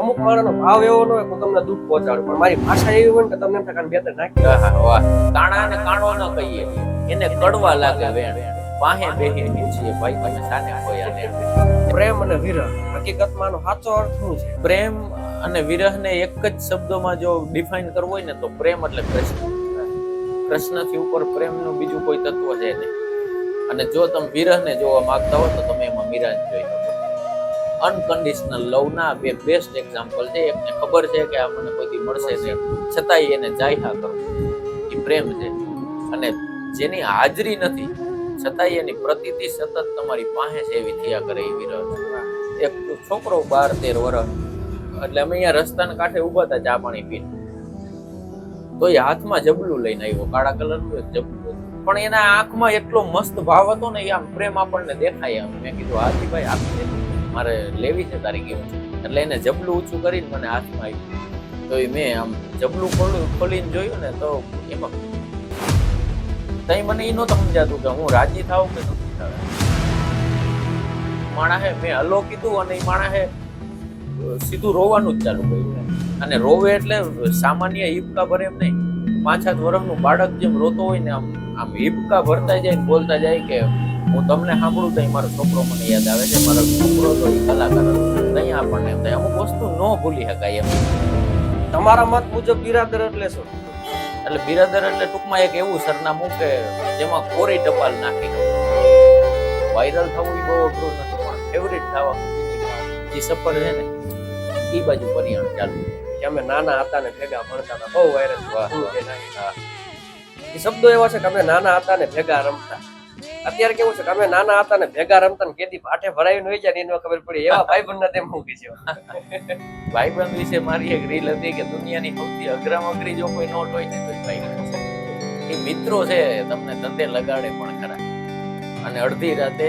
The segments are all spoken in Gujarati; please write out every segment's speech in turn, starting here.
અમુક માણસનો ભાવ એવો ન હોય કે તમને દુઃખ પહોંચાડું પણ મારી ભાષા એવી હોય કે તમને એમ થાય બે ત્રણ નાખી વાહ. કાણા ને કાણો ન કહીએ. એને કડવા લાગે વેણ. પાહે બેહી પૂછીએ ભાઈ તમે સાને કોઈ ને પ્રેમ અને વિરહ હકીકતમાં નો સાચો અર્થ શું છે? પ્રેમ અને વિરહને એક જ શબ્દોમાં જો ડિફાઇન કરવો હોય ને તો પ્રેમ એટલે કૃષ્ણ કૃષ્ણથી ઉપર પ્રેમનું બીજું કોઈ તત્વ છે નહીં. અને જો તમે વિરહને જોવા માંગતા હો તો તમે એમાં મિરાજ જોઈ શકો. અનકન્ડિશનલ લવના બે બેસ્ટ એક્ઝામ્પલ છે. એકને ખબર છે કે આ મને કોઈથી મળશે નહીં. છતાંય એને જાયહા કરવું એ પ્રેમ છે. અને જેની હાજરી નથી, છતાંય એની પ્રતિતિ સતત તમારી પાસે છે એવી થયા કરે એ વિરહ એક છોકરો બાર તેર વર્ષ, એટલે અમે અહીંયા રસ્તાના કાંઠે ઊભા હતા ચા પાણી પીને. તો એ હાથમાં જબલું લઈને આવ્યો, કાળા કલરનું જબલું પણ એના આંખમાં એટલો મસ્ત ભાવ હતો ને, એ આમ પ્રેમ આપણને દેખાય મેં કીધું હાથી ભાઈ આપી દે મારે લેવી છે તારી ગિફ્ટ એટલે એને જબલું ઊંચું કરીને મને હાથમાં આવ્યું તો એ મેં આમ જબલું ખોલ્યું ખોલીને જોયું ને તો એમાં તઈ મને એ નહોતું સમજાતું કે હું રાજી થાવ કે નથી થાવ માણસે મેં હલો કીધું અને એ માણસે સીધું રોવાનું જ ચાલુ કર્યું અને રોવે એટલે સામાન્ય હિપકા ભરે એમ નહીં. પાંચ સાત બાળક જેમ રોતો હોય ને આમ આમ હિપકા ભરતા જાય બોલતા જાય કે હું તમને સાંભળું તો મારો છોકરો મને યાદ આવે છે મારો છોકરો તો એ કલાકાર નહીં આપણને એમ થાય. અમુક વસ્તુ ન ભૂલી શકાય એમ. તમારા મત મુજબ બિરાદર એટલે શું? એટલે બિરાદર એટલે ટૂંકમાં એક એવું સરનામું કે જેમાં કોરી ટપાલ નાખી વાયરલ થવું બહુ અઘરું નથી પણ ફેવરિટ થવા જે સફર છે ને એ બાજુ પરિણામ ચાલુ. કે અમે નાના હતા ને ભેગા ભણતા હતા બહુ વાયરલ. એ શબ્દો એવા છે કે અમે નાના હતા ને ભેગા રમતા. અત્યારે કેવું છે કે નાના હતા ને ભેગા રમતા ને કેદી ભાટે ભરાઈને હોય જાય એનો ખબર પડી. એવા ભાઈ બંધ તેમ મૂકી છે. ભાઈબંધ વિશે મારી એક રીલ હતી કે દુનિયાની સૌથી અઘરામ અઘરી જો કોઈ નોટ હોય ને તો ભાઈ એ મિત્રો છે તમને ધંધે લગાડે પણ ખરા. અને અડધી રાતે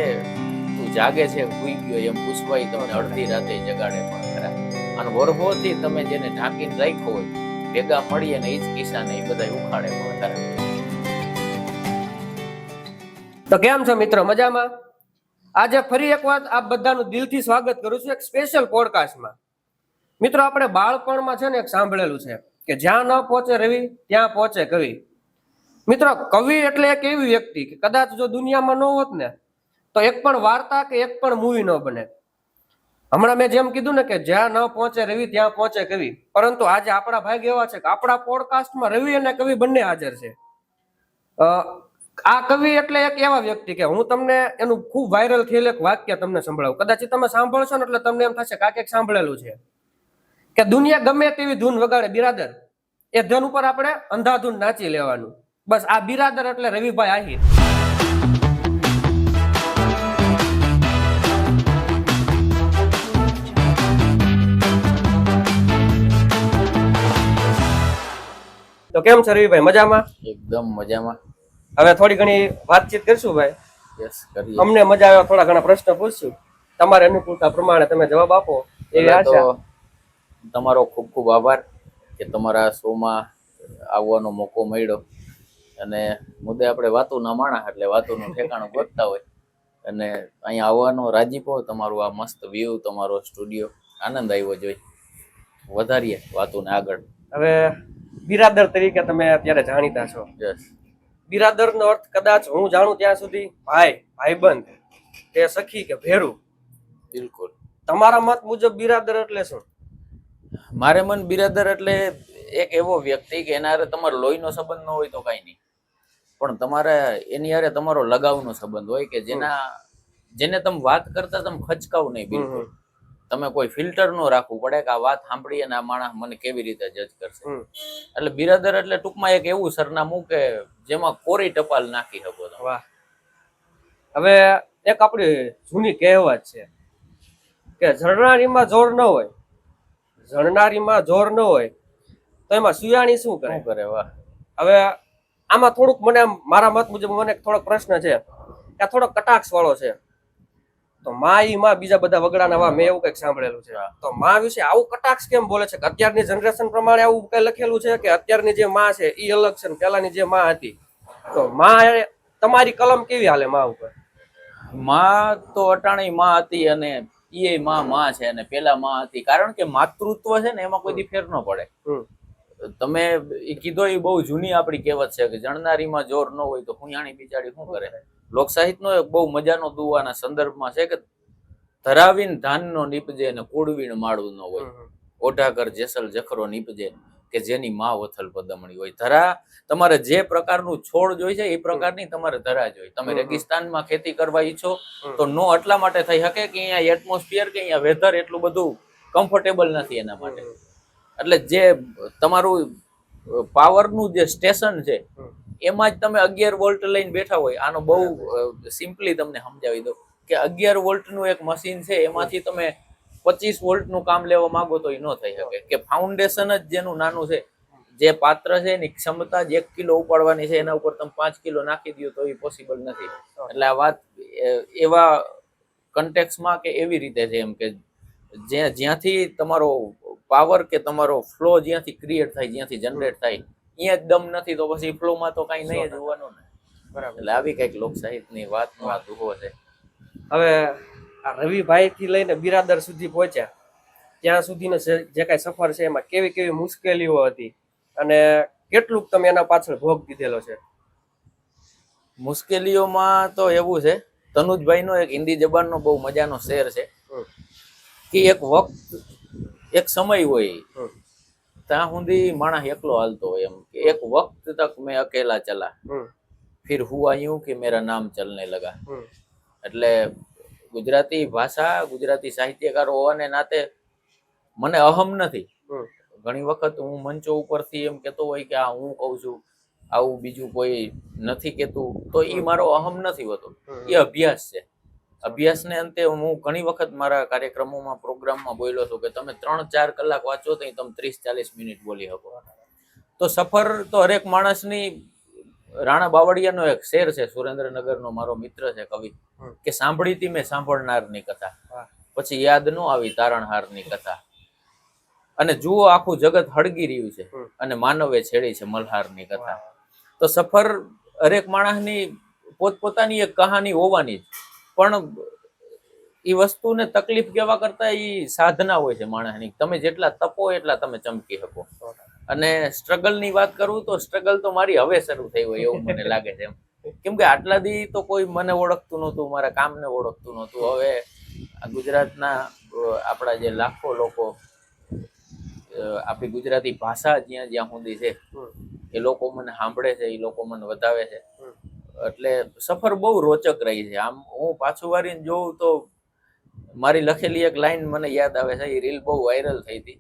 તું જાગે છે ભૂઈ ગયો એમ પૂછવાય તમને અડધી રાતે જગાડે પણ ખરા. અને વરહોથી તમે જેને ઢાંકીને રાખ્યો હોય, ભેગા મળીએ ને એ જ કિસ્સાને એ બધા ઉખાડે પણ ખરા. તો કેમ છો મિત્રો? મજામાં? આજે ફરી એક વાત આપ બધાનું દિલથી સ્વાગત કરું છું એક સ્પેશિયલ પોડકાસ્ટમાં મિત્રો, આપણે બાળપણમાં છે ને એક સાંભળેલું છે કે જ્યાં ન પહોંચે રવિ, ત્યાં પહોંચે કવિ. મિત્રો, કવિ એટલે એક એવી વ્યક્તિ કે કદાચ જો દુનિયામાં ન હોત ને, તો એક પણ વાર્તા કે એક પણ મૂવી ન બને. હમણાં મેં જેમ કીધું ને કે જ્યાં ન પહોંચે રવિ, ત્યાં પહોંચે કવિ. પરંતુ આજે આપણા ભાગ એવા છે કે આપણા પોડકાસ્ટમાં રવિ અને કવિ બંને હાજર છે. આ કવિ એટલે એક એવા વ્યક્તિ કે હું તમને એનું ખૂબ વાયરલ થયેલ એક વાક્ય તમને સંભળાવું. કદાચ તમે સાંભળશો ને એટલે તમને એમ થશે કાંઈક એક સાંભળેલું છે. કે દુનિયા ગમે તેવી ધૂન વગાડે બિરાદર, એ ધન ઉપર આપણે અંધાધૂન નાચી લેવાનું. બસ આ બિરાદર એટલે રવિભાઈ આહિર. તો કેમ છે રવિભાઈ? મજામાં? એકદમ મજામાં. હવે થોડી ઘણી વાતચીત કરશું ભાઈ. અમને મજા આવે થોડા ઘણા પ્રશ્ન પૂછશું. તમારે અનુકૂળતા પ્રમાણે તમે જવાબ આપો. એવી આશા. તમારો ખૂબ ખૂબ આભાર કે તમારા શોમાં આવવાનો મોકો મળ્યો. અને મુદ્દે આપણે વાતો ના માણા એટલે વાતોનું ઠેકાણું ગોતતા હોય. અને અહીંયા આવવાનો રાજીપો તમારું આ મસ્ત વ્યૂ તમારો સ્ટુડિયો આનંદ આવ્યો જોઈ. વધારીએ વાતોને આગળ. હવે બિરાદર તરીકે તમે અત્યારે જાણીતા છો. યસ બિરાદર નો અર્થ કદાચ હું જાણું ત્યાં સુધી ભાઈ ભાઈબંધ કે સખી કે ભેરું. બિલકુલ. તમારા મત મુજબ બિરાદર એટલે શું? મારે મન બિરાદર એટલે એક એવો વ્યક્તિ કે એના હારે તમારો લોહીનો સંબંધ ન હોય તો કાંઈ નહીં. પણ તમારે એની હારે તમારો લગાવનો સંબંધ હોય કે જેના જેને તમે વાત કરતા તમે ખચકાવ નહીં બિલકુલ. તમે કોઈ ફિલ્ટર નો રાખવું પડે કે આ વાત સાંભળી અને આ માણસ મને કેવી રીતે જજ કરશે? એટલે બિરાદર એટલે ટૂંકમાં એક એવું સરનામું કે જેમાં કોરી ટપાલ નાખી શકો તમે. હવે એક આપણી જૂની કહેવત છે કે ઝરણારીમાં જોર ન હોય ઝરણારીમાં જોર ન હોય તો એમાં સુયાણી શું કરે? કરે? વાહ. હવે આમાં થોડુંક મને મારા મત મુજબ મને થોડોક પ્રશ્ન છે કે થોડોક કટાક્ષ વાળો છે. તો માં ઈ માં બીજા બધા વગડાના વા મેં એવું કંઈક સાંભળેલું છે. તો માં વિશે આવું કટાક્ષ કેમ બોલે છે? કે અત્યારની જનરેશન પ્રમાણે આવું કઈ લખેલું છે કે અત્યારની જે માં છે ઈ અલગ છે પેલાની જે માં હતી? તો માં એ- તમારી કલમ કેવી હાલે માં ઉપર? માં તો અટાણી માં હતી અને એ માં માં છે અને પેલા માં હતી. કારણ કે માતૃત્વ છે ને એમાં કોઈ દી ફેર ન પડે. તમે એ કીધો એ બહુ જૂની આપણી કહેવત છે કે જણનારીમાં જોર ન હોય તો હુંયાણી બિચારી શું કરે? લોકસાહિત્યનો એક બહુ મજાનો દુવાના સંદર્ભમાં છે કે ધરાવીન ધાનનો નીપજે અને કુડવીણ માળું ન હોય ઓઢાગર જેસલ જખરો નીપજે કે જેની માં વથલ પદમણી હોય. ધરા તમારે જે પ્રકારનું છોડ જોઈ છે એ પ્રકારની તમારે ધરા જોઈ તમે રેગિસ્તાનમાં ખેતી કરવા ઈચ્છો તો નો એટલા માટે થઈ શકે કે અહીંયા એટમોસ્ફિયર કે અહીંયા વેધર એટલું બધું કમ્ફર્ટેબલ નથી એના માટે. એટલે જે તમારું પાવરનું જે સ્ટેશન છે. એમાં જ તમે અગિયાર વોલ્ટ લઈને બેઠા હોય. આનો બહુ સિમ્પલી તમને સમજાવી દઉં કે અગિયાર વોલ્ટનું એક મશીન છે, એમાંથી તમે પચીસ વોલ્ટનું કામ લેવા માંગો તો એ ન થઈ શકે. કે ફાઉન્ડેશન જ જેનું નાનું છે, જે પાત્ર છે, એની ક્ષમતા જ એક કિલો ઉપાડવાની છે, એના ઉપર તમે પાંચ કિલો નાખી દો તો એ પોસિબલ નથી. એટલે આ વાત એવા કન્ટેક્સમાં કે એવી રીતે છે એમ કે જ્યાં, જ્યાંથી તમારો પાવર કે તમારો ફ્લો જ્યાંથી ક્રિએટ થાય, જ્યાંથી જનરેટ થાય અહીંયા જ દમ નથી તો પછી ફ્લોમાં તો કાંઈ નહીં જ હોવાનું ને. બરાબર. એટલે આવી કંઈક લોકસાહિત્યની વાતનો આ દુહો છે. હવે આ રવિભાઈ થી લઈને બિરાદર સુધી પહોંચ્યા. ત્યાં સુધીનો જે કાંઈ સફર છે એમાં કેવી કેવી મુશ્કેલીઓ હતી અને કેટલુંક તમે એના પાછળ ભોગ દીધેલો છે? મુશ્કેલીઓમાં તો એવું છે તનુજભાઈનો એક હિન્દી જબાનનો બહુ મજાનો શેર છે. કે એક વખત એક સમય હોય. ત્યાં સુધી માણસ એકલો હાલતો હોય એમ કે એક વખત તક મેં અકેલા ચલા. ફિર હુઆ यूं કે મેરા નામ ચલને લગા. એટલે ગુજરાતી ભાષા ગુજરાતી સાહિત્યકારો હોવાને નાતે મને અહમ નથી. ઘણી વખત હું મંચો ઉપરથી એમ કહેતો હોય કે આ હું કહું છું આવું બીજું કોઈ નથી કહેતું. તો એ મારો અહમ નથી હોતો. એ અભ્યાસ છે. અભ્યાસને અંતે હું ઘણી વખત મારા કાર્યક્રમોમાં પ્રોગ્રામમાં બોલ્યો છું કે તમે ત્રણ ચાર કલાક વાંચો તો તમે ત્રીસ ચાલીસ મિનિટ બોલી શકો. તો સફર તો હરેક માણસની રાણા બાવળિયાનો એક શેર છે સુરેન્દ્રનગરનો મારો મિત્ર છે કવિ. કે સાંભળીતી મેં સાંભળનારની કથા. પછી યાદ ન આવી તારણહારની કથા. અને જુઓ આખું જગત હળગી રહ્યું છે અને માનવે છેડી છે મલ્હારની કથા. તો સફર હરેક માણસની પોતપોતાની એક કહાની હોવાની જ. પણ એ વસ્તુને તકલીફ કહેવા કરતા એ સાધના હોય છે માણસની. તમે જેટલા તપો એટલા તમે ચમકી શકો. અને સ્ટ્રગલની વાત કરું તો સ્ટ્રગલ તો મારી હવે શરૂ થઈ હોય એવું મને લાગે છે કેમ કે આટલા દી તો કોઈ મને ઓળખતું નહોતું મારા કામને ઓળખતું નહોતું. હવે આ ગુજરાતના આપણા જે લાખો લોકો આપણી ગુજરાતી ભાષા જ્યાં જ્યાં સુધી છે એ લોકો મને સાંભળે છે એ લોકો મને વધાવે છે. એટલે સફર બહુ રોચક રહી છે. આમ હું પાછું વારીને જોઉં તો મારી લખેલી એક લાઈન મને યાદ આવે છે એ રીલ બહુ વાયરલ થઈ હતી.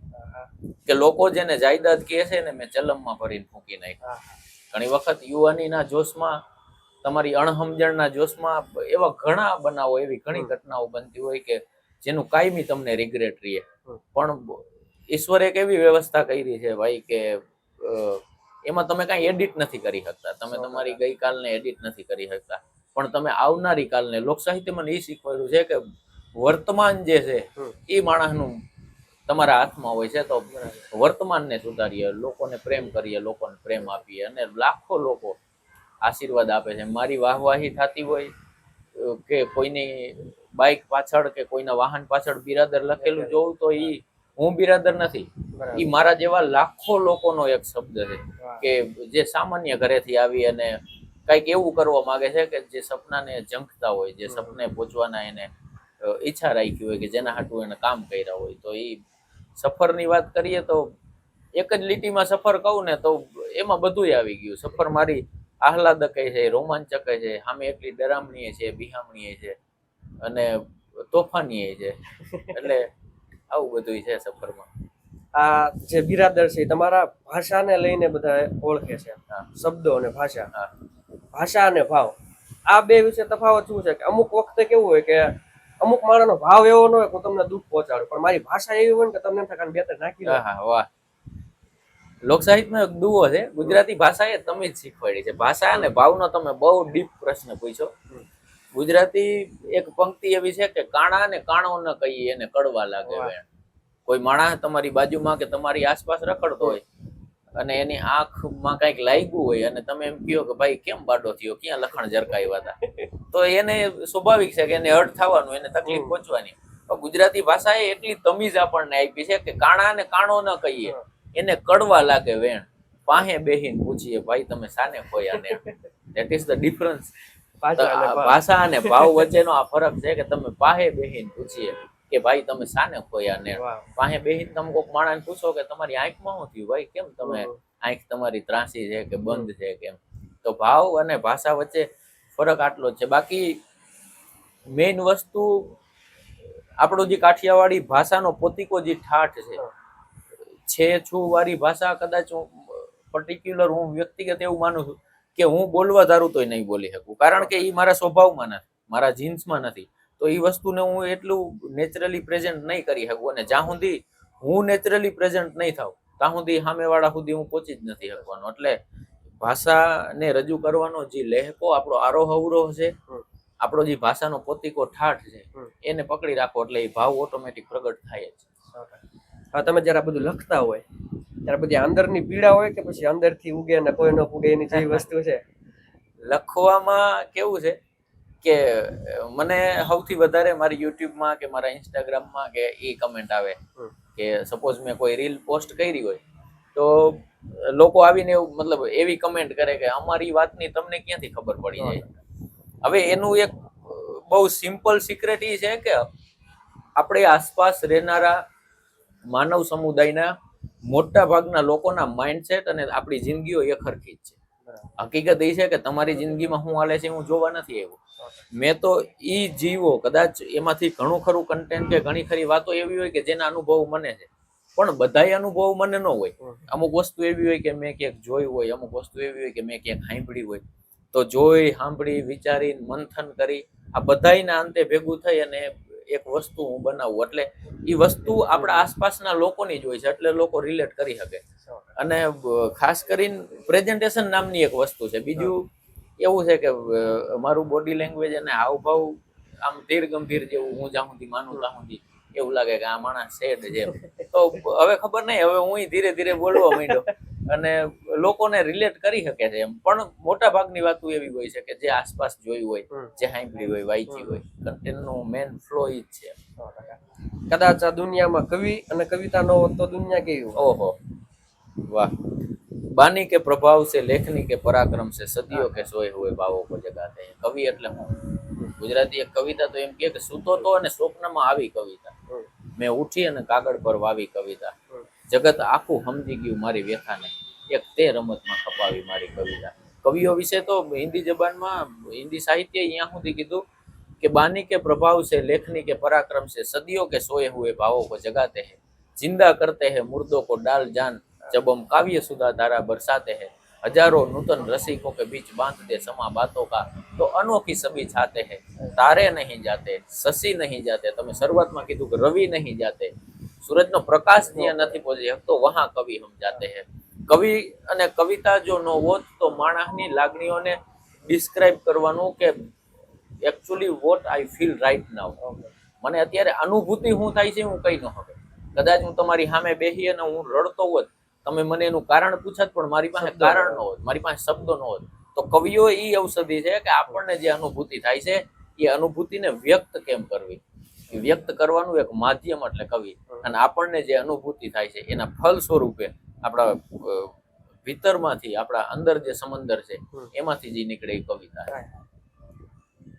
કે લોકો જેને જાયદાદ કહે છે ને મેં ચલમમાં ભરીને ફૂંકી નાખ્યા ઘણી વખત યુવાનીના જોશમાં તમારી અણહમજણના જોશમાં એવા ઘણા બનાવો એવી ઘણી ઘટનાઓ બનતી હોય કે જેનું કાયમી તમને રિગ્રેટ રહીએ પણ ઈશ્વરે એક એવી વ્યવસ્થા કરી છે ભાઈ કે એમાં તમે કાંઈ એડિટ નથી કરી શકતા. તમે તમારી ગઈકાલને એડિટ નથી કરી શકતા. પણ તમે આવનારી કાલને લોકસાહિત્યમાં એ શીખવાડ્યું છે કે વર્તમાન જે છે એ માણસનું તમારા હાથમાં હોય છે તો વર્તમાનને સુધારીએ લોકોને પ્રેમ કરીએ લોકોને પ્રેમ આપીએ અને લાખો લોકો આશીર્વાદ આપે છે. મારી વાહવાહી થતી હોય કે કોઈની બાઇક પાછળ કે કોઈના વાહન પાછળ બિરાદર લખેલું. જોઉં તો ઈ હું બિરાદર નથી. એ મારા જેવા લાખો લોકોનો એક શબ્દ છે કે જે સામાન્ય ઘરેથી આવી અને કંઈક એવું કરવા માંગે છે કે જે સપનાને ઝંખતા હોય જે સપને પહોંચવાના એને ઈચ્છા રાખી હોય કે જેના હાટું એને કામ કર્યા હોય. તો એ સફરની વાત કરીએ તો એક જ લીટીમાં સફર કહું ને તો એમાં બધુંય આવી ગયું. સફર મારી આહલાદક છે રોમાંચક છે સામે એટલી ડરામણીએ છે બિહામણીએ છે અને તોફાનીય છે. એટલે આવું બધું છે સફરમાં? આ જે બિરાદર છે તમારા ભાષાને લઈને બધા ઓળખે છે. શબ્દો અને ભાષા. ભાષા અને ભાવ. આ બે વિશે તફાવત શું છે કે અમુક વખતે કેવું હોય કે અમુક માણસનો ભાવ એવો ન હોય કે તમને દુઃખ પહોંચાડું પણ મારી ભાષા એવી હોય ને કે તમને એમ થાય બે ત્રણ નાખી. હા વાહ. લોકસાહિત્યનો એક દુવો છે. ગુજરાતી ભાષા એ તમે જ શીખવાડી છે. ભાષા અને ભાવનો તમે બહુ ડીપ પ્રશ્ન પૂછ્યો ગુજરાતી એક પંક્તિ એવી છે કે કાણા ને કાણો ન કહીએ એને કડવા લાગે વેણ. કોઈ માણસ તમારી બાજુમાં કે તમારી આસપાસ રખડતો હોય અને એની આંખમાં કંઈક લાગ્યું હોય અને તમે એમ કહો કે ભાઈ કેમ બાડો થયો? ક્યાં લખણ જરકાવ્યા હતા તો એને સ્વાભાવિક છે કે એને હર્ટ થવાનું એને તકલીફ પહોંચવાની. ગુજરાતી ગુજરાતી ભાષાએ એટલી તમીજ આપણને આપી છે કે કાણા ને કાણો ન કહીએ એને કડવા લાગે વેણ. પાહે બેહીને પૂછીએ ભાઈ તમે સાને ખોયા ને? That is the difference. ભાષા અને ભાવ વચ્ચેનો આ ફરક છે કે તમે પાહે બેહીને પૂછીએ કે ભાઈ તમે સાને ખોયા ને પાહે બેહીને તમે કોઈક માણસને પૂછો કે તમારી આંખમાં શું થયું ભાઈ? કેમ તમે આંખ તમારી ત્રાસી છે કે બંધ છે કેમ તો ભાવ અને ભાષા વચ્ચે ફરક આટલો છે. બાકી મેઇન વસ્તુ આપણો જે કાઠિયાવાડી ભાષાનો પોતિકો જે ઠાઠ છે છે છું વાળી ભાષા કદાચ પર્ટિક્યુલર હું વ્યક્તિગત એવું માનું છું કે હું બોલવા ધારું તોય નહીં બોલી શકું. કારણ કે એ મારા સ્વભાવમાં નથી મારા જીન્સમાં નથી. તો એ વસ્તુને હું એટલું નેચરલી પ્રેઝન્ટ નહીં કરી શકું અને જ્યાં સુધી હું નેચરલી પ્રેઝન્ટ નહીં થાઉં ત્યાં સુધી સામેવાળા સુધી હું પહોંચી જ નથી શકવાનો. એટલે ભાષાને રજૂ કરવાનો જે લહેકો આપણો આરોહ અવરોહ છે આપણો જે ભાષાનો પોતિકો ઠાઠ છે એને પકડી રાખો એટલે એ ભાવ ઓટોમેટિક પ્રગટ થાય જ. હા તમે જ્યારે આ બધું લખતા હોય. ત્યારે બધી અંદરની પીડા હોય કે પછી અંદરથી ઉગે ને કોઈ ન ઉગે એની જેવી વસ્તુ છે? લખવામાં કેવું છે કે મને સૌથી વધારે મારી યુટ્યુબમાં કે મારા ઇન્સ્ટાગ્રામમાં કે એ કમેન્ટ આવે કે સપોઝ મેં કોઈ રીલ પોસ્ટ કરી હોય તો લોકો આવીને એવું મતલબ એવી કમેન્ટ કરે કે અમારી વાતની તમને ક્યાંથી ખબર પડી જાય? હવે એનું એક બહુ સિમ્પલ સિક્રેટ એ છે કે આપણે આસપાસ રહેનારા માનવ સમુદાયના મોટા ભાગના લોકોના માઇન્ડસેટ અને આપણી જિંદગીઓ એકરખી જ છે. હકીકત એ છે કે તમારી જિંદગીમાં શું હાલે છે હું જોવા નથી આવ્યો. મેં તો એ જીવો કદાચ એમાંથી ઘણું ખરું કન્ટેન્ટ કે ઘણી ખરી વાતો એવી હોય કે જેના અનુભવ મને છે. પણ બધાય અનુભવ મને ન હોય. અમુક વસ્તુ એવી હોય કે મેં ક્યાંક જોઈ હોય અમુક વસ્તુ એવી હોય કે મેં ક્યાંક સાંભળી હોય. તો જોઈ સાંભળી વિચારી મંથન કરી આ બધાયના અંતે ભેગું થઈ અને એક વસ્તુ હું બનાવું. એટલે એ વસ્તુ આપણા આસપાસના લોકોની જ હોય છે, એટલે લોકો રિલેટ કરી શકે. અને ખાસ કરીને પ્રેઝન્ટેશન નામની એક વસ્તુ છે. બીજું એવું છે કે મારું બોડી લેંગ્વેજ અને હાવભાવ આમ ધીર ગંભીર જેવું, હું જ્યાં સુધી માનું ત્યાં સુધી એવું લાગે કે આ માણસ છે એમ. તો હવે ખબર નહીં, હવે હું ધીરે ધીરે બોલવા માંડ્યો. અને લોકોને રિલેટ કરી શકે છે એમ. પણ મોટા ભાગની વાતો એવી હોય છે કે જે આસપાસ જોયું હોય જે સાંભળી હોય વાંચી હોય. કન્ટેન્ટનો મેન ફ્લો ઈ જ છે. કદાચ આ દુનિયામાં કવિ અને કવિતા ન હોત તો દુનિયા કેવી ઓહો. વાહ. બાની કે પ્રભાવ છે લેખની કે પરાક્રમ છે સદીઓ કે સોય હોય ભાવો કો જગાતે. કવિ એટલે હું. ગુજરાતી એક કવિતા તો એમ કે સૂતો તો અને સ્વપ્નમાં આવી કવિતા. મેં ઉઠી અને કાગળ પર વાવી કવિતા. જગત આખું સમજી ગયું મારી વ્યથાને એક તે રમતમાં ખપાવી મારી કવિતા કવિઓ વિશે તો હિન્દી જબાનમાં હિન્દી સાહિત્ય અહીંયા સુધી કીધું કે बानी के प्रभाव से लेखनी के पराक्रम से सदियों के सोए हुए भावों को जगाते हैं जिंदा करते हैं मुर्दों को डाल जान जब हम काव्य सुधा धारा बरसाते हैं हजारों नूतन रसिकों के बीच बांध दे समा बातों का तो अनोखी सभी छाते हैं तारे नहीं जाते शशि नहीं जाते તમે શરૂઆતમાં કીધું કે રવિ નહીં જાતે સૂરજનો પ્રકાશ ત્યાં નથી પહોંચી શકતો વહાં કવિ હમ જાતે હૈ. કવિ અને કવિતા જો ન હોત તો માણસની લાગણીઓને ડિસ્ક્રાઇબ કરવાનું કે actually what I feel right now મને અત્યારે અનુભૂતિ શું થાય છે હું કઈ ન હવે. કદાચ હું તમારી સામે બેસી અને હું રડતો હોત તમે મને એનું કારણ પૂછત પણ મારી પાસે કારણ ન હોત. મારી પાસે શબ્દો ન હોત. તો કવિઓ એ ઔષધિ છે કે આપણને જે અનુભૂતિ થાય છે એ અનુભૂતિને વ્યક્ત કેમ કરવી? વ્યક્ત કરવાનું એક માધ્યમ એટલે કવિ. અને આપણને જે અનુભૂતિ થાય છે એના ફલ સ્વરૂપે આપણા ભીતરમાંથી આપણા અંદર જે સમંદર છે એમાંથી જે નીકળે એ કવિતા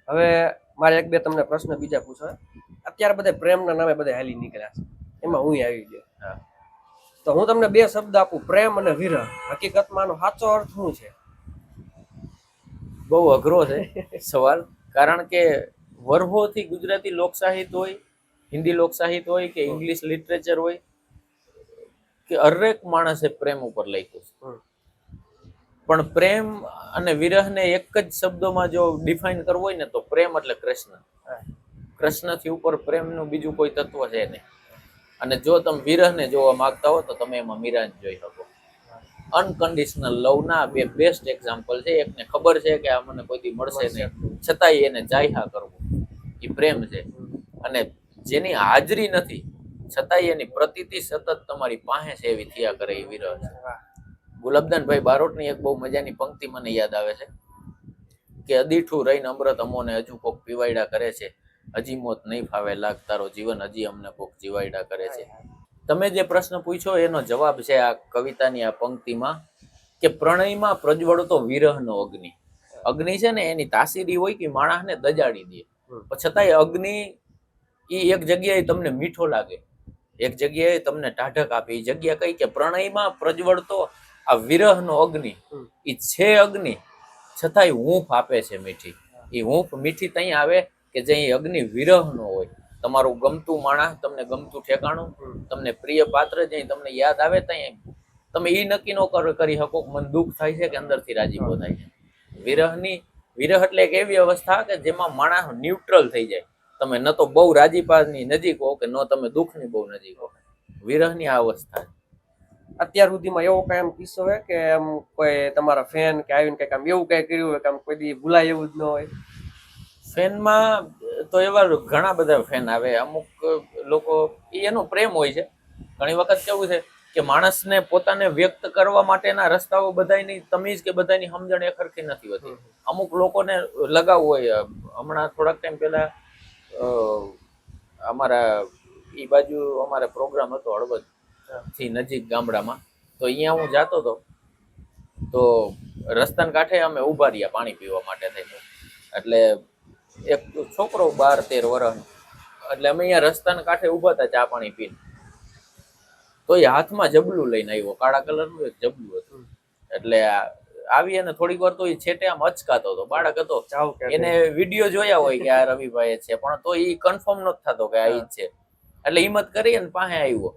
હવે મારે એક બે તમને પ્રશ્ન બીજા પૂછવા. અત્યારે બધા પ્રેમના નામે બધા હાલી નીકળ્યા છે. એમાં હું આવી ગયો. તો હું તમને બે શબ્દ આપું પ્રેમ અને વિરહ. હકીકતમાંનો સાચો અર્થ શું છે? બહુ અઘરો છે સવાલ. કારણ કે વરહોથી ગુજરાતી લોક સાહિત્ય હોય હિન્દી લોક સાહિત્ય હોય કે ઇંગ્લિશ લિટરેચર હોય કે હરેક માણસે પ્રેમ ઉપર લખ્યું છે. પણ પ્રેમ અને વિરહને એક જ શબ્દોમાં જો ડિફાઇન કરવો હોય ને તો પ્રેમ એટલે કૃષ્ણ. કૃષ્ણથી ઉપર પ્રેમનું બીજું કોઈ તત્વ છે નહીં. અને જો તમે વિરહને જોવા માંગતા હો તો તમે એમાં મીરાજ જોઈ શકો. અનકન્ડિશનલ લવના બે બેસ્ટ એક્ઝામ્પલ છે. એકને ખબર છે કે આ મને કોઈથી મળશે નહીં. છતાંય એને ચાહ્યા કરવું. એ પ્રેમ છે. અને જેની હાજરી નથી છતાંય એની પ્રતીતિ સતત તમારી પાસે છે એવી થયા કરે એ વિરહ છે. ગુલાબદાનભાઈ બારોટની એક બહુ મજાની પંક્તિ મને યાદ આવે છે કે અદીઠું રહીને અમૃત અમોને હજુ કોક પીવાયડા કરે છે. હજી મોત નહીં ફાવે લાગ તારો જીવન હજી અમને કોક જીવાયડા કરે છે. તમે જે પ્રશ્ન પૂછ્યો એનો જવાબ છે આ કવિતાની આ પંક્તિમાં કે પ્રણયમાં પ્રજ્વળતો વિરહનો અગ્નિ. અગ્નિ છે ને એની તાસીરી હોય કે માણસને દજાડી દે. છતાંય અગ્નિ એ એક જગ્યાએ તમને મીઠો લાગે. એક જગ્યાએ તમને ટાઢક આપે. એ જગ્યા કઈ કે પ્રણયમાં પ્રજ્વળતો આ વિરહનો અગ્નિ. એ છે અગ્નિ. છતાંય હૂંફ આપે છે મીઠી. એ હૂંફ મીઠી ત્યાં આવે કે જે અગ્નિ વિરહનો હોય. તમારું ગમતું માણસ તમને ગમતું ઠેકાણું તમને પ્રિય પાત્ર જે તમને યાદ આવે ત્યાં તમે એ નક્કી ન કર- શકો. મન દુઃખ થાય છે કે અંદરથી રાજીપો થાય. છે વિરહની વિરહ એટલે એક એવી અવસ્થા કે જેમાં માણસ ન્યુટ્રલ થઈ જાય. તમે ન તો બહુ રાજીપાની નજીક હો કે ન તમે દુઃખની બહુ નજીક હો. વિરહની આ અવસ્થા. અત્યાર સુધીમાં એવો કઈ એમ કિસ્સો હોય કે એમ કોઈ તમારા ફેન કે આવીને કઈ આમ એવું કઈ કર્યું હોય કે આમ કોઈ દી ભૂલાય એવું જ ન હોય? ફેનમાં તો એવા ઘણા બધા ફેન આવે. અમુક લોકો એનો પ્રેમ હોય છે. ઘણી વખત કેવું છે કે માણસને પોતાને વ્યક્ત કરવા માટેના રસ્તાઓ બધાયની તમીજ કે બધાની સમજણ એ નથી હોતી. અમુક લોકોને લગાવ હોય. હમણાં થોડાક ટાઈમ પહેલા અમારા એ બાજુ અમારે પ્રોગ્રામ હતો હળવદથી નજીક ગામડામાં. તો અહીંયા હું જાતો હતો. તો રસ્તાના કાંઠે અમે ઊભા રહ્યા પાણી પીવા માટે થઈને. એટલે એક છોકરો બાર તેર વર્ષ એટલે અમે અહીંયા રસ્તાના કાંઠે ઊભા હતા ચા પાણી પીને. તો એ હાથમાં જબલું લઈને આવ્યો, કાળા કલરનું એક જબલું હતું. એટલે આ- આવી અને થોડીક વાર તો એ છેટે આમ અચકાતો હતો. બાળક હતો. એને વીડિયો જોયા હોય કે આ રવિભાઈ છે પણ તો એ કન્ફર્મ નથી થતો કે આ ઈ છે. એટલે હિંમત કરી અને પાસે આવ્યો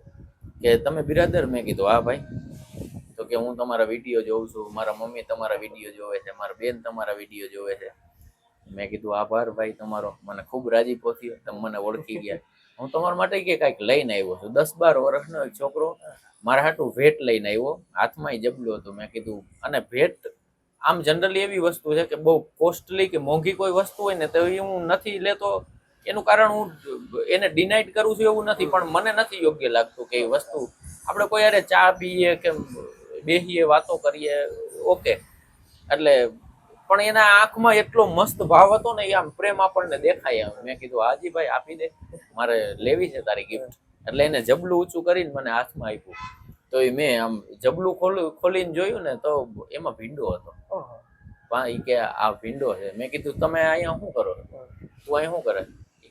કે તમે બિરાદર? મેં કીધું હા ભાઈ. તો કે હું તમારા વીડિયો જોઉં છું મારા મમ્મી તમારા વીડિયો જોવે છે મારા બેન તમારા વીડિયો જોવે છે. મેં કીધું આભાર ભાઈ તમારો. મને ખૂબ રાજીપો થયો તમે મને ઓળખી ગયા. હું તમારા માટે કે કાંઈક લઈને આવ્યો છું. દસ બાર વર્ષનો એક છોકરો મારા હાટું ભેટ લઈને આવ્યો. હાથમાં જબલું હતું. મેં કીધું, અને ભેટ આમ જનરલી એવી વસ્તુ છે કે બહુ કોસ્ટલી કે મોંઘી કોઈ વસ્તુ હોય ને તો એ હું નથી લેતો. એનું કારણ હું એને ડિનાઇટ કરું છું એવું નથી, પણ મને નથી યોગ્ય લાગતું કે એ વસ્તુ આપણે કોઈ અરે ચા પીએ કે બેસીએ વાતો કરીએ ઓકે એટલે પણ એના આંખમાં એટલો મસ્ત ભાવ હતો ને એ આમ પ્રેમ આપણને દેખાય. મેં કીધું હાજી ભાઈ આપી દે. મારે લેવી છે તારી ગિફ્ટ એટલે એને જબલું ઊંચું કરીને મને હાથમાં આપ્યું. તો એ મેં આમ જબલું ખોલું ખોલીને જોયું ને તો એમાં ભીંડો હતો. એ કે આ ભીંડો છે. મેં કીધું તમે અહીંયા શું કરો તું અહીં શું કરે?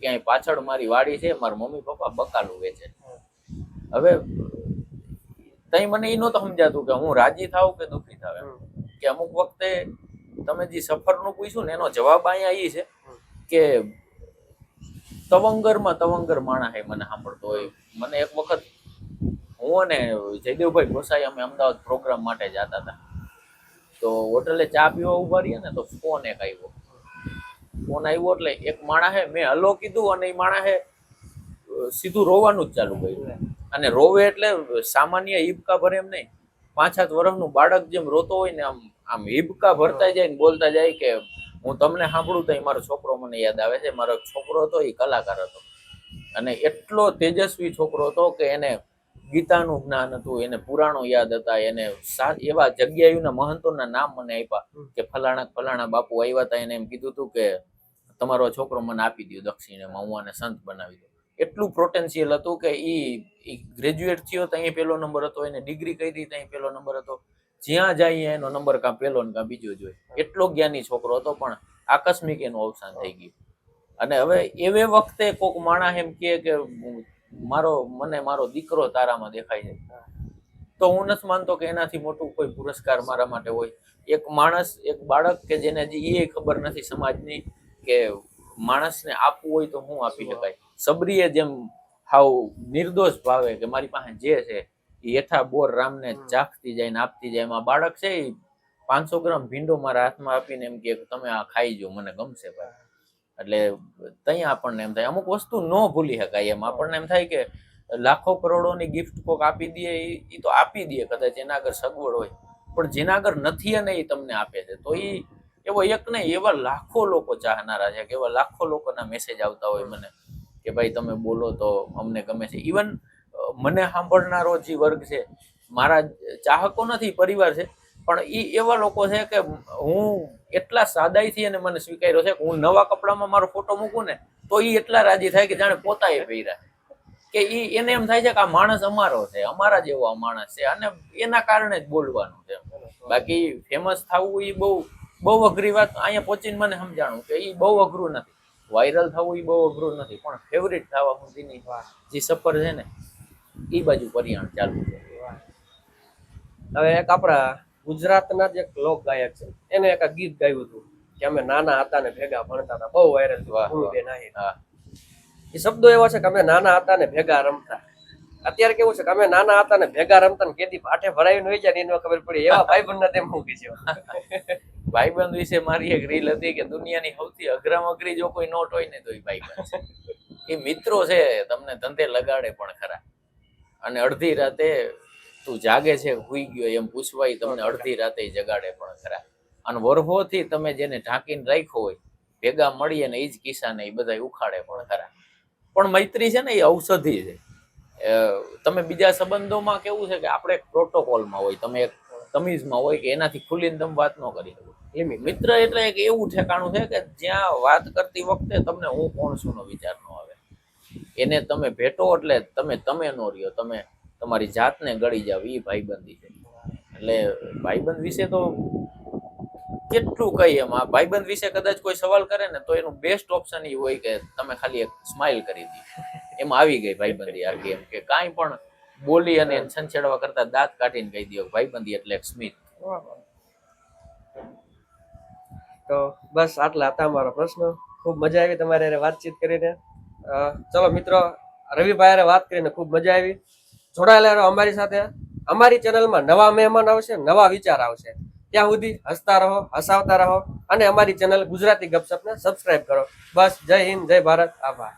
કે અહીં પાછળ મારી વાડી છે. મારા મમ્મી પપ્પા બકાલું વેચે હવે તઈ મને એ નહોતું સમજાતું કે હું રાજી થાવ કે દુઃખી થાવ. કે અમુક વખતે તમે જે સફરનું પૂછ્યું ને, એનો જવાબ અહીંયા એ છે કે તવંગરમાં તવંગર માણા હે મને સાંભળતો હોય. મને એક વખત હું અને જયદેવભાઈ ગોસાઈ અમે અમદાવાદ પ્રોગ્રામ માટે જતા હતા. તો હોટલે ચા પીવા ઊભા રહીએ ને, તો ફોન એક આવ્યો. ફોન આવ્યો એટલે એક માણસે મેં હલો કીધું અને એ માણસે હે સીધું રોવાનું જ ચાલુ કર્યું. અને રોવે એટલે સામાન્ય ઈબકા ભરે એમ નહીં. પાંચ સાત વર્ષનું બાળક જેમ રોતો હોય ને આમ આમ હિબકા ભરતા જાય ને બોલતા જાય કે હું તમને સાંભળું તો મારો છોકરો મને યાદ આવે છે. મારો છોકરો હતો એ કલાકાર હતો. અને એટલો તેજસ્વી છોકરો હતો કે એને ગીતાનું જ્ઞાન હતું, એને પુરાણો યાદ હતા, એને એવા જગ્યાઓના મહંતોના નામ મને આપ્યા કે ફલાણા ફલાણા બાપુ આવ્યા હતા એને એમ કીધું હતું કે તમારો છોકરો મને આપી દો દક્ષિણેમાં, હું આને સંત બનાવી દઉં. એટલું પોટેન્શિયલ હતું કે એ ગ્રેજ્યુએટ થયો ત્યાં પહેલો નંબર હતો, એને ડિગ્રી કરી ત્યાં પહેલો નંબર હતો. જ્યાં જાય એનો નંબર કાં પહેલો ને કાં બીજો જોઈએ એટલો જ્ઞાની છોકરો હતો, પણ આકસ્મિક એનું અવસાન થઈ ગયું. અને હવે એવે વખતે કોક માણસ એમ કહે કે મારો, મને મારો દીકરો તારામાં દેખાય છે. તો હું નથી માનતો કે એનાથી મોટું કોઈ પુરસ્કાર મારા માટે હોય. એક માણસ, એક બાળક કે જેને હજી એ ખબર નથી સમાજની કે માણસને આપવું હોય તો હું આપી શકાય. સબરીએ જેમ હાવ નિર્દોષ ભાવે કે મારી પાસે જે છે એ યથા બોર રામને ચાખતી જાય ને આપતી જાય. એમાં બાળક છે એ પાંચસો ગ્રામ ભીંડો મારા હાથમાં આપીને એમ કે તમે આ ખાઈ જો મને ગમશે ભાઈ. એટલે ત્યાં આપણને એમ થાય. અમુક વસ્તુ ન ભૂલી શકાય એમ. આપણને એમ થાય કે લાખો કરોડોની ગિફ્ટ કોક આપી દે એ તો આપી દે કદાચ એના આગળ સગવડ હોય. પણ જેના આગળ નથી અને એ તમને આપે છે. તો એ એવો એક નહીં એવા લાખો લોકો ચાહનારા છે કે એવા લાખો લોકોના મેસેજ આવતા હોય મને કે ભાઈ તમે બોલો તો અમને ગમે છે. ઇવન મને સાંભળનારો જે વર્ગ છે, મારા ચાહકો નથી, પરિવાર છે, પણ એ એવા લોકો છે કે હું એટલા સાદાઈથી અને મને સ્વીકાર્યો છે કે હું નવા કપડામાં મારો ફોટો મૂકું ને, તો એ એટલા રાજી થાય કે જાણે પોતાએ પહેર્યા. કે એ એને એમ થાય છે કે આ માણસ અમારો છે, અમારા જેવો આ માણસ છે, અને એના કારણે જ બોલવાનું છે. બાકી ફેમસ થવું એ બહુ બહુ અઘરી વાત, અહીંયા પહોંચીને મને સમજાણું કે એ બહુ અઘરું નથી. વાયરલ થવું એ બહુ અઘરું નથી, પણ ફેવરિટ થવા સુધીની જે સફર છે ને ઈ બાજુ પરિયાણ ચાલુ છે. હવે એક આપણા ગુજરાતના જ એક લોક ગાયક છે. એને એક ગીત ગાયું હતું કે અમે નાના હતા ને ભેગા ભણતા હતા. બહુ વાયરલ થયું. એ શબ્દો એવા છે કે અમે નાના હતા ને ભેગા રમતા. અત્યારે કેવું છે કે અમે નાના હતા ને ભેગા રમતા ને કેદી ભાઠે ભરાઈને હોય જાય ને એને ખબર પડી. એવા ભાઈ તેમ મૂકી છે. ભાઈબંધ વિશે મારી એક રીલ હતી કે દુનિયાની સૌથી અઘરામ અઘરી જો કોઈ નોટ હોય ને તો એ ભાઈબંધ છે. એ મિત્રો છે તમને ધંધે લગાડે પણ ખરા. અને અડધી રાતે તું જાગે છે હુઈ ગયો એમ પૂછવાય તમને અડધી રાતે જગાડે પણ ખરા. અને વરહોથી તમે જેને ઢાંકીને રાખ્યો હોય ભેગા મળીએ ને એ જ કિસ્સાને એ બધા ઉખાડે પણ ખરા. પણ મૈત્રી છે ને એ ઔષધિ છે. તમે બીજા સંબંધોમાં કેવું છે કે આપણે એક પ્રોટોકોલમાં હોય તમે એક તમીઝમાં હોય કે એનાથી ખુલીને તમે વાત ન કરી શકો. મિત્ર એટલે એક એવું ઠેકાણું છે કે જ્યાં વાત કરતી વખતે તમને હું કોણ છું નો વિચાર ન આવે. એને તમે ભેટો એટલે તમે તમે નો રહ્યો. તમે તમારી જાતને ગળી જાવ એ ભાઈબંધી છે. એટલે ભાઈબંધ વિશે તો કેટલું કહીએ એમ. ભાઈબંધ વિશે કદાચ કોઈ સવાલ કરે ને તો એનું બેસ્ટ ઓપ્શન એ હોય કે તમે ખાલી એક સ્માઇલ કરી દી. એમાં આવી ગઈ ભાઈબંધી આખી એમ કે કાંઈ પણ બોલી અને છંછેડવા કરતા દાંત કાઢીને કહી દો, ભાઈબંધી એટલે એક સ્મિત તો બસ આટલા હતા અમારો પ્રશ્ન. ખૂબ મજા આવી તમારે વાતચીત કરીને. ચલો મિત્રો રવિભાઈ વાત કરીને ખૂબ મજા આવી. જોડાયેલા રહો અમારી સાથે. અમારી ચેનલમાં નવા મહેમાન આવશે, નવા વિચાર આવશે. ત્યાં સુધી હસતા રહો, હસાવતા રહો અને અમારી ચેનલ ગુજરાતી ગપસપને સબસ્ક્રાઈબ કરો. બસ, જય હિન્દ, જય ભારત, આભાર.